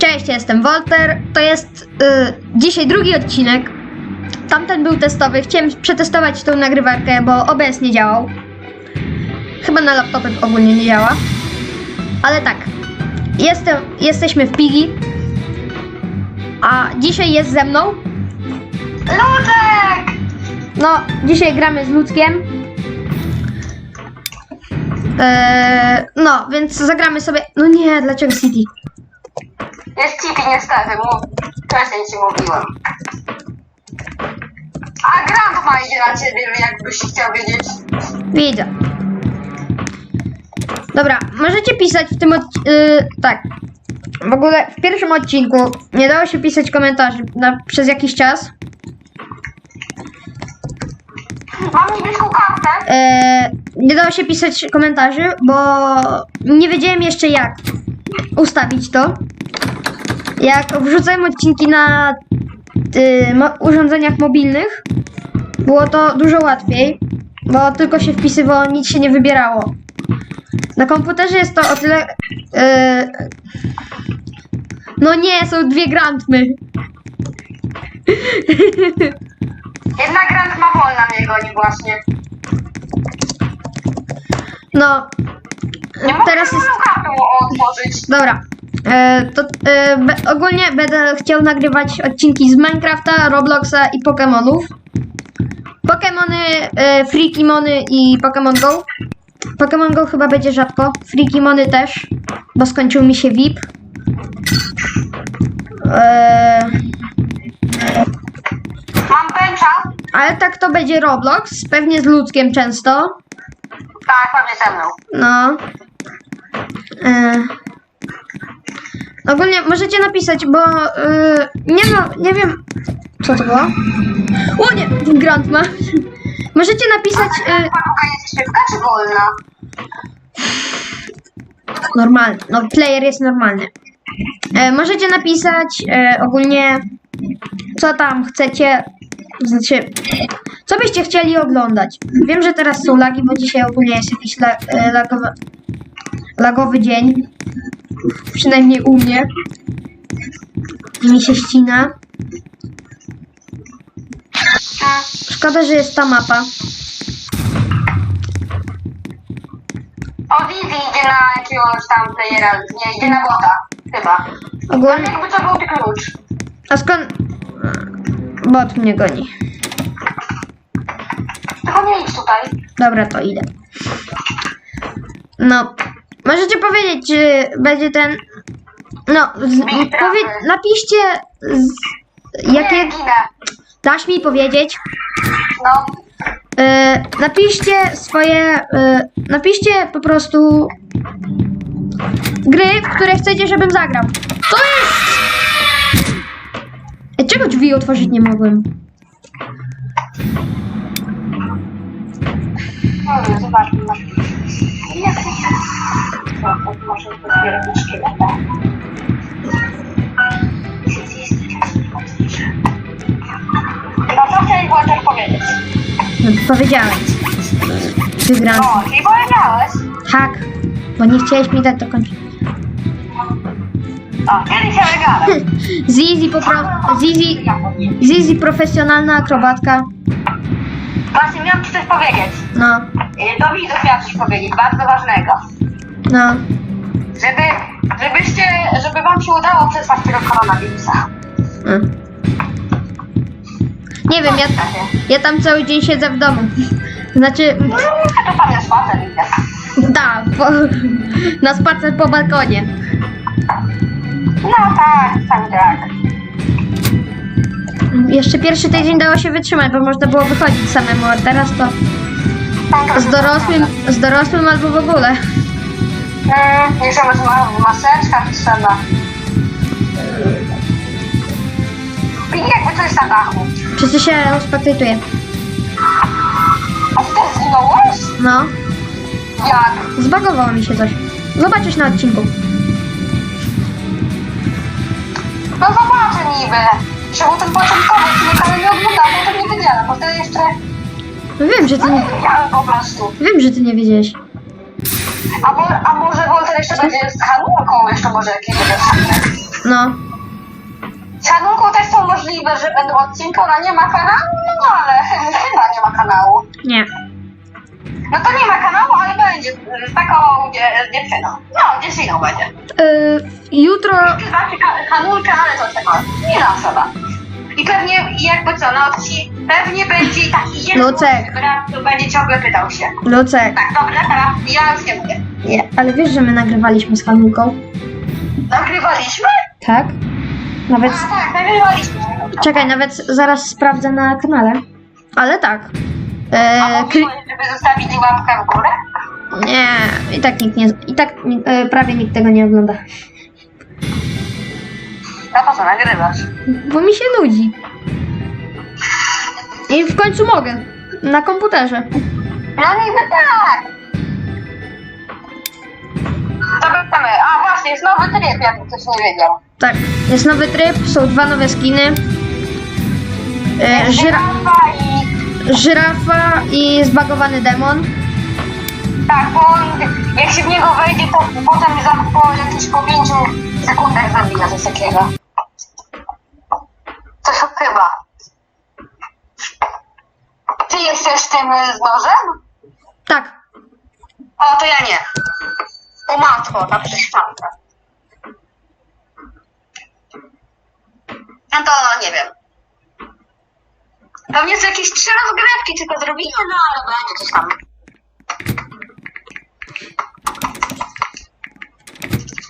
Cześć, jestem Wolter. To jest y, dzisiaj drugi odcinek. Tamten był testowy. Chciałem przetestować tą nagrywarkę, bo OBS nie działał. Chyba na laptopie ogólnie nie działa. Ale tak. Jestem, jesteśmy w Pigi. A dzisiaj jest ze mną. Luczek! No, dzisiaj gramy z Ludzkiem. Eee, no, więc zagramy sobie. No nie, dlaczego City? Jest Cipi niestety, mu... wcześniej ci mówiłem. A Grant ma idzie na ciebie, jakbyś chciał wiedzieć. Widzę. Dobra, możecie pisać w tym odcinku. tak. W ogóle w pierwszym odcinku nie dało się pisać komentarzy na, przez jakiś czas. Mam niebieską kartę. E, nie dało się pisać komentarzy, bo nie wiedziałem jeszcze jak ustawić to. Jak wrzucałem odcinki na y, mo- urządzeniach mobilnych, było to dużo łatwiej, bo tylko się wpisywało, nic się nie wybierało. Na komputerze jest to o tyle. y, no nie, są dwie grantmy. Jedna Grant ma wolna mnie goni właśnie. No, Nie mogę teraz jest. otworzyć. Dobra. E, to e, be, ogólnie będę chciał nagrywać odcinki z Minecrafta, Robloxa i Pokémonów. Pokémony, e, Freakimony i Pokémon Go. Pokémon Go chyba będzie rzadko. Freakimony też, bo skończył mi się VIP. E, Mam pęcza. ale tak to będzie Roblox, pewnie z ludzkiem często. Tak, pewnie ze mną. No. E, ogólnie możecie napisać, bo e, nie no, nie wiem. Co to było? O nie, Grant ma. Możecie napisać. Paruka jest czy wolna? normalny. No, player jest normalny. E, możecie napisać e, ogólnie, co tam chcecie. Znaczy, co byście chcieli oglądać. Wiem, że teraz są lagi, bo dzisiaj ogólnie jest jakiś la, e, lagowy, lagowy dzień. Przynajmniej u mnie. Mi się ścina. Szkoda, że jest ta mapa. O, Vivi idzie na jakiegoś tam playera. Nie, idzie na bota. Chyba. Ogólnie. Jakby to był klucz. A skąd. Bot mnie goni. Tylko nie idź tutaj. Dobra, to idę. No, możecie powiedzieć, czy będzie ten. No, z, powie, napiszcie, z, jakie. Nie, ginę. Dasz mi powiedzieć. No. E, napiszcie swoje. E, napiszcie po prostu. Gry, w które chcecie, żebym zagrał. To jest! E, czego drzwi otworzyć nie mogłem? Hmm, zobaczmy. To się... No, to może pozbierać szkieleta. No co chciałeś Walter powiedzieć? No, powiedziałem. Wygram. O, czyli powiedziałeś. Tak, bo nie chciałeś mi dać dokończyć. O, kiedy się wygadam? Zizi po pro... Zizi... Zizi profesjonalna akrobatka. Właśnie miałam ci coś powiedzieć. No, Y, Do widzów miałam coś powiedzieć, bardzo ważnego. no. Żeby, żebyście, żeby wam się udało przetrwać tego koronawirusa. Mm. Nie wiem, ja, ja tam cały dzień siedzę w domu. Znaczy, No, to pan jest facet, widzę. da, po, na spacer po balkonie. No tak, sam tak. Jeszcze pierwszy tydzień dało się wytrzymać, bo można było wychodzić samemu, a teraz to z dorosłym, z dorosłym albo w ogóle. Mm, jeszcze może ma, maseczka trzeba. I jakby coś na dachu. Wszyscy się uspokojuje. A ty też zginąłeś? No, Jak? zbagowało mi się coś. Zobaczysz na odcinku. No zobaczę niby. Był ten początkowy odcinek, ale nie bo to nie wiedziałem, bo wtedy jeszcze... No Wiem, że ty nie, nie wiedziałem po prostu. wiem, że ty nie wiedziałeś. A, mo, a może Walter jeszcze będzie z Hanulką, jeszcze może odcinek. No, Z Hanunką też są możliwe, że będą odcinki, ona nie ma kanału, no ale chyba nie ma kanału. nie. No to nie ma kanału, ale będzie z taką dzie- dziewczyną. No, dziewczyną będzie. Y, jutro, Znaczy ka- Hanulka, ale to tylko jedna osoba. I pewnie jakby co, no odci- pewnie będzie taki jeden Lucek. brat, który będzie ciągle pytał się. Lucek, Tak, dobra, teraz ja już nie mówię. nie, ale wiesz, że my nagrywaliśmy z Hanulką? Nagrywaliśmy? Tak? Nawet, A tak, nagrywaliśmy. czekaj, nawet zaraz sprawdzę na kanale. Ale tak. A E, kli- mówiłeś, żeby zostawili łapkę w górę? nie, i tak nikt nie, i tak e, prawie nikt tego nie ogląda. A po co nagrywasz? Bo mi się nudzi. I w końcu mogę. Na komputerze. No niby tak. Zobaczymy. A właśnie, jest nowy tryb, jakby ktoś nie wiedział. Tak, jest nowy tryb, są dwa nowe skiny. E, żyra, i... żyrafa i zbagowany demon. Tak, bo on, jak się w niego wejdzie, to potem za, po jakichś po pięciu sekundach zabija coś takiego. Coś chyba. Jesteś tym y, z nożem? Tak, O, to ja nie. O matko, na przeszczankę. No to nie wiem. Pewnie są jakieś trzy rozgrywki, tylko zrobimy, no ale będzie coś tam.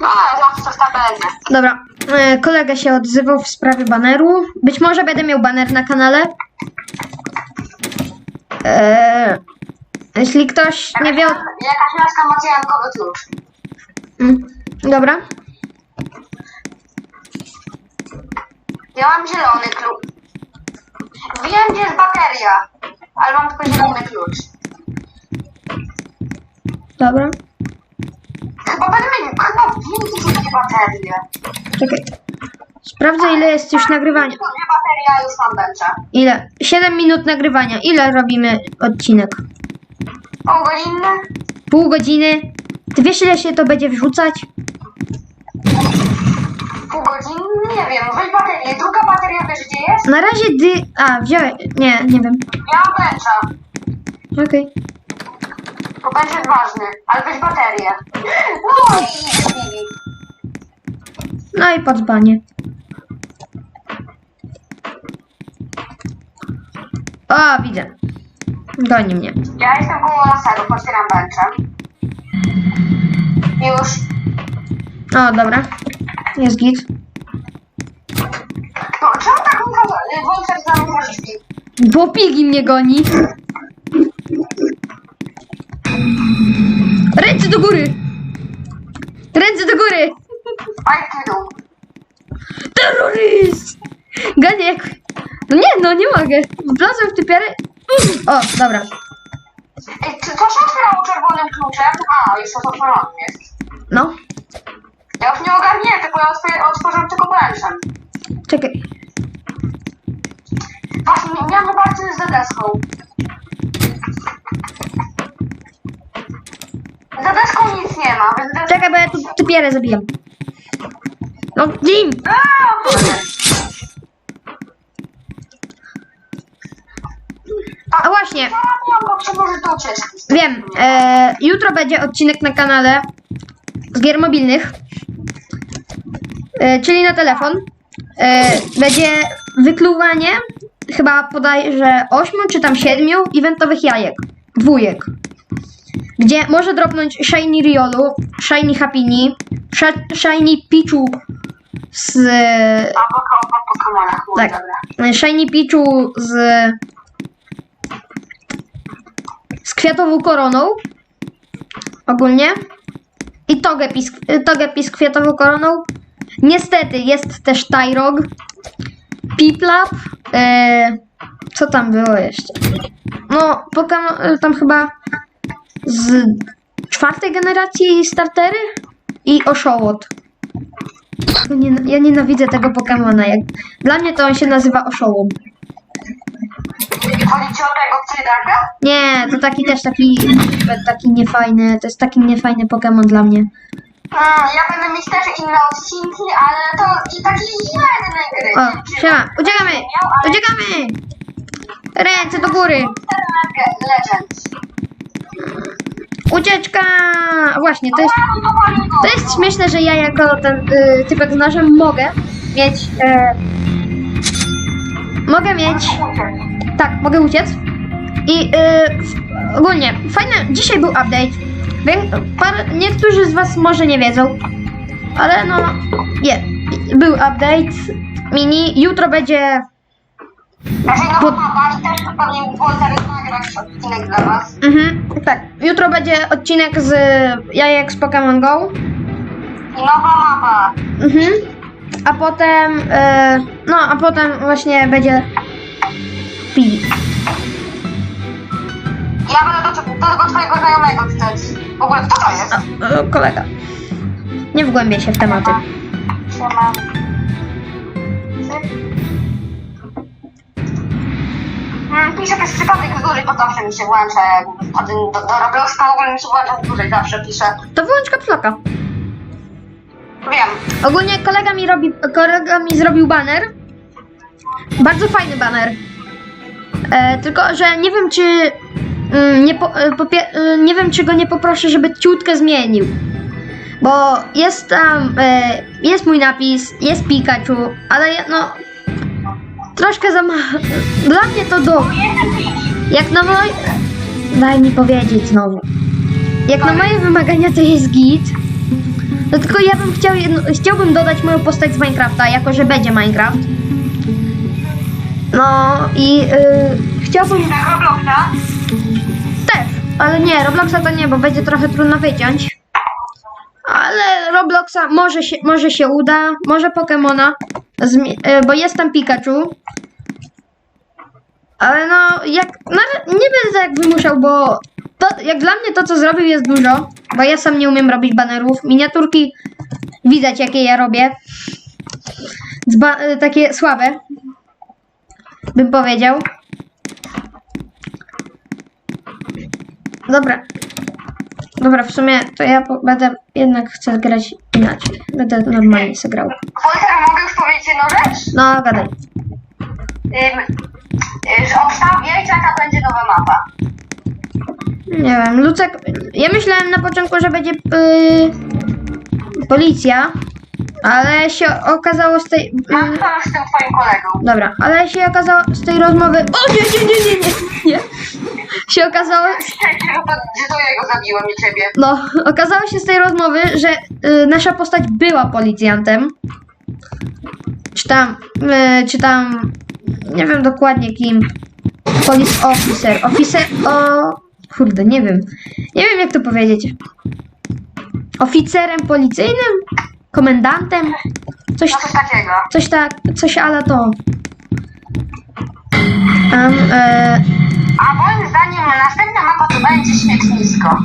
No, ale zawsze coś tam będzie. dobra. E, kolega się odzywał w sprawie baneru. Być może będę miał baner na kanale. E, jeśli ktoś nie wie. o- Jakaś laska ma cyjankowy klucz. Mm, Dobra. Ja mam zielony klucz. Wiem, gdzie jest bateria, ale mam tylko zielony klucz. Dobra. Chyba będę mieć, chyba wiem, gdzie są te baterie. Czekaj. Sprawdzę ile jest już nagrywania. Będzie. Ile? 7 minut nagrywania. Ile robimy odcinek? Pół godziny? Pół godziny. Ty wiesz ile się to będzie wrzucać? Pół godziny? Nie wiem, weź baterię. Druga bateria wiesz gdzie jest? Na razie dy... A, wziąłem... Nie, nie wiem. Ja mam. Okej. Bo będzie ważny, ale weź baterię. No i No i po O, widzę. Goni mnie. Ja jestem koło laseru, otwieram bęczem. Już. O, dobra. Jest git. No, czemu tak muszę włączać za możliwości? Bo pigi mnie goni. Ręce do góry! Ręce do góry! Aj, ty dół. Terroryst! No nie, no nie mogę. Wlazłem w typiary. O, dobra. Ej, czy to się otwierało czerwonym kluczem? A, już to otworzony jest. No, Ja już nie ogarnię, tylko ja otwier- otworzyłem tylko bęczem. czekaj. Właśnie, nie- miałem zobaczyć z deską. Za deską nic nie ma, więc. Czekaj, bo ja tu typierę zabijam. No, Jim! Aaa, kurde. A właśnie, ucieczki. wiem, e, jutro będzie odcinek na kanale z gier mobilnych, e, czyli na telefon. E, będzie wykluwanie, chyba podajże 8 czy tam 7 eventowych jajek, dwójek. Gdzie może dropnąć Shiny Riolu, Shiny Happini, Sh- Shiny Pichu z no, Tak. Shiny Pichu z kwiatową koroną ogólnie i Togepi z, Togepi z kwiatową koroną. Niestety jest też Tyrog, Piplap, e, co tam było jeszcze? No, Pokemon, e, tam chyba z czwartej generacji startery i Oshołot. Ja nie- Ja nienawidzę tego Pokemona. Dla mnie to on się nazywa Oszołom. Chodzi ci o tego? Nie, to taki też taki, taki niefajny, to jest taki niefajny Pokémon dla mnie. Mm, ja będę mieć też inne odcinki, ale to O, siema, uciekamy! Uciekamy! Ręce do góry! Legends. Ucieczka! Właśnie, to jest, to jest śmieszne, że ja jako ten y, typek z nożem mogę mieć... E, mogę mieć... Tak, mogę uciec. I y, w- ogólnie, fajne, dzisiaj był update. Wie, par, niektórzy z was może nie wiedzą, ale no, je, był update mini, jutro będzie, Znaczy, no Pod- mapa i też pewnie Wolter nagrać odcinek dla was. mhm, tak, jutro będzie odcinek z jajek z Pokémon Go, I nowa mapa. mhm, a potem, y, no, a potem właśnie będzie Filip. Ja będę do, do tego twojego znajomego czytać. W ogóle kto to jest? A, y, kolega. Nie wgłębię się w tematy. Siema. Hmm, piszę przez przypadek z góry, bo zawsze mi się włącza, jak wchodzę do, do Robloxa, w ogóle mi się włącza z góry, zawsze piszę. To wyłącz kapslaka. Wiem. Ogólnie kolega mi robi, kolega mi zrobił baner. Bardzo fajny baner. E, tylko, że nie wiem czy mm, nie, po, e, e, nie wiem czy go nie poproszę, żeby ciutkę zmienił. Bo jest tam, e, jest mój napis, jest Pikachu, ale no troszkę za ma- Dla mnie to dobrze. Jak na moje... Daj mi powiedzieć znowu. Jak na moje wymagania to jest git. No tylko ja bym chciał jedno, chciałbym dodać moją postać z Minecrafta, jako że będzie Minecraft. No i yy, chciałbym Na Robloxa? też, ale nie, Robloxa to nie, bo będzie trochę trudno wyciąć. Ale Robloxa może się, może się uda, może Pokemona, yy, bo jest tam Pikachu. Ale no, jak, no, nie będę tak wymuszał, bo to, jak dla mnie to, co zrobił, jest dużo, bo ja sam nie umiem robić banerów. Miniaturki widać, jakie ja robię. Zba- y, takie słabe, bym powiedział. Dobra. Dobra, w sumie to ja będę jednak chcę grać inaczej. Będę normalnie sobie grał. Wolter, mogę już powiedzieć jedną rzecz? No, gadaj. Ym, y, że obstawię, jaka będzie nowa mapa. Nie wiem, Lucek. Ja myślałem na początku, że będzie yy, policja, ale się okazało z tej. Mam to z tym twoim kolegą. dobra, ale się okazało z tej rozmowy. O nie, nie, nie, nie, nie, nie. Się okazało. Szczęście, że to, że to jego zabiłem, nie ciebie. No, okazało się z tej rozmowy, że y, nasza postać była policjantem. Czy tam, y, czy tam, nie wiem dokładnie kim. Police officer. Officer, o, kurde, nie wiem. Nie wiem jak to powiedzieć. Oficerem policyjnym? Komendantem? Coś, No coś takiego. coś tak, coś ale to. E, A moim zdaniem następna mapa to będzie śmietnisko.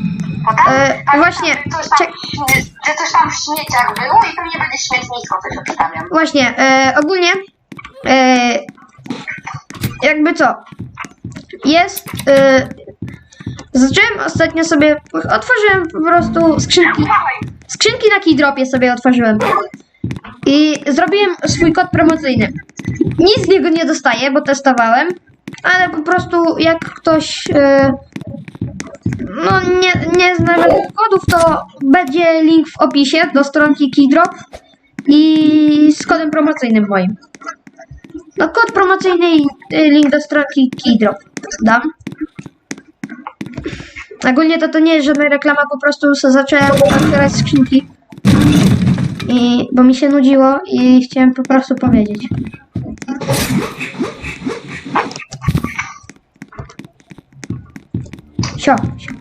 Bo tam, E, pamiętam, właśnie, coś, tam, czek- że coś tam w śmieciach było i pewnie będzie śmietnisko, coś obstawiam. Właśnie, e, ogólnie e, jakby co? Jest. E, zacząłem ostatnio sobie. Otworzyłem po prostu skrzynki. Skrzynki na keydropie sobie otworzyłem. I zrobiłem swój kod promocyjny. Nic z niego nie dostaję, bo testowałem, ale po prostu jak ktoś e, no nie, nie zna żadnych kodów, to będzie link w opisie do stronki keydrop i z kodem promocyjnym moim. No kod promocyjny i link do stronki keydrop dam. Ogólnie to to nie jest żadna reklama, po prostu se zacząłem otwierać skrzynki. I, bo mi się nudziło i chciałem po prostu powiedzieć. Sio, sio.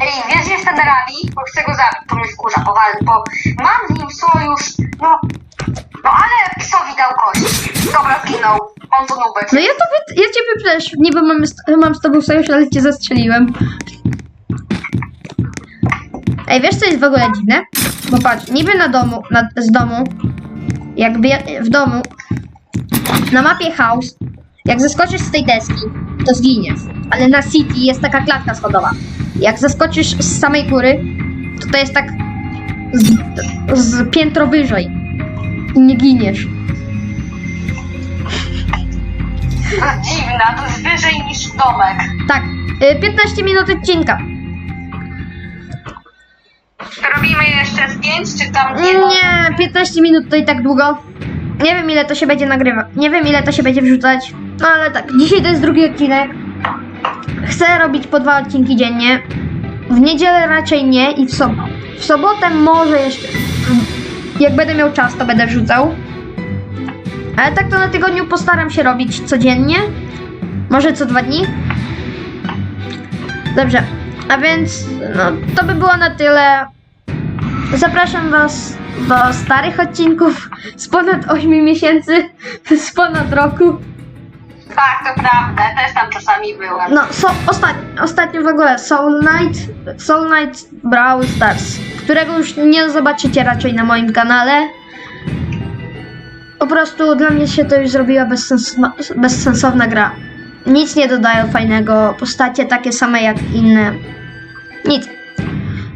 Ej, wiesz, że jest ten Rabi, bo chcę go zabić, to mnie wkurza, powal, bo mam z nim sojusz, no, no ale psowi dał kość. Dobra, zginął. On to nubek. No ja tobie, ja ciebie też, niby mam, mam z tobą sojusz, ale cię zastrzeliłem. Ej, wiesz co jest w ogóle dziwne? Bo patrz, niby na domu, na, z domu, jakby ja- w domu, na mapie house, jak zeskoczysz z tej deski, to zginiesz. Ale na city jest taka klatka schodowa. Jak zeskoczysz z samej góry, to to jest tak z, z piętro wyżej. i nie giniesz. Dziwna, to jest wyżej niż domek. Tak, y, 15 minut odcinka. Robimy jeszcze zdjęć, czy tam Nie, 15 minut to i tak długo. Nie wiem ile to się będzie nagrywać. Nie wiem ile to się będzie wrzucać. No ale tak, dzisiaj to jest drugi odcinek. Chcę robić po dwa odcinki dziennie. W niedzielę raczej nie i w, sob w sobotę może jeszcze. Jak będę miał czas, to będę wrzucał. Ale tak to na tygodniu postaram się robić codziennie. Może co dwa dni. Dobrze. A więc no, to by było na tyle. Zapraszam Was do starych odcinków z ponad 8 miesięcy, z ponad roku. Tak, to prawda, też tam czasami byłem. No, so, ostatnio, ostatnio w ogóle Soul Knight, Soul Knight Brawl Stars, którego już nie zobaczycie raczej na moim kanale. Po prostu dla mnie się to już zrobiła bezsens, bezsensowna gra. Nic nie dodają fajnego, postacie takie same jak inne. Nic.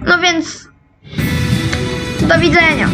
No więc, do widzenia.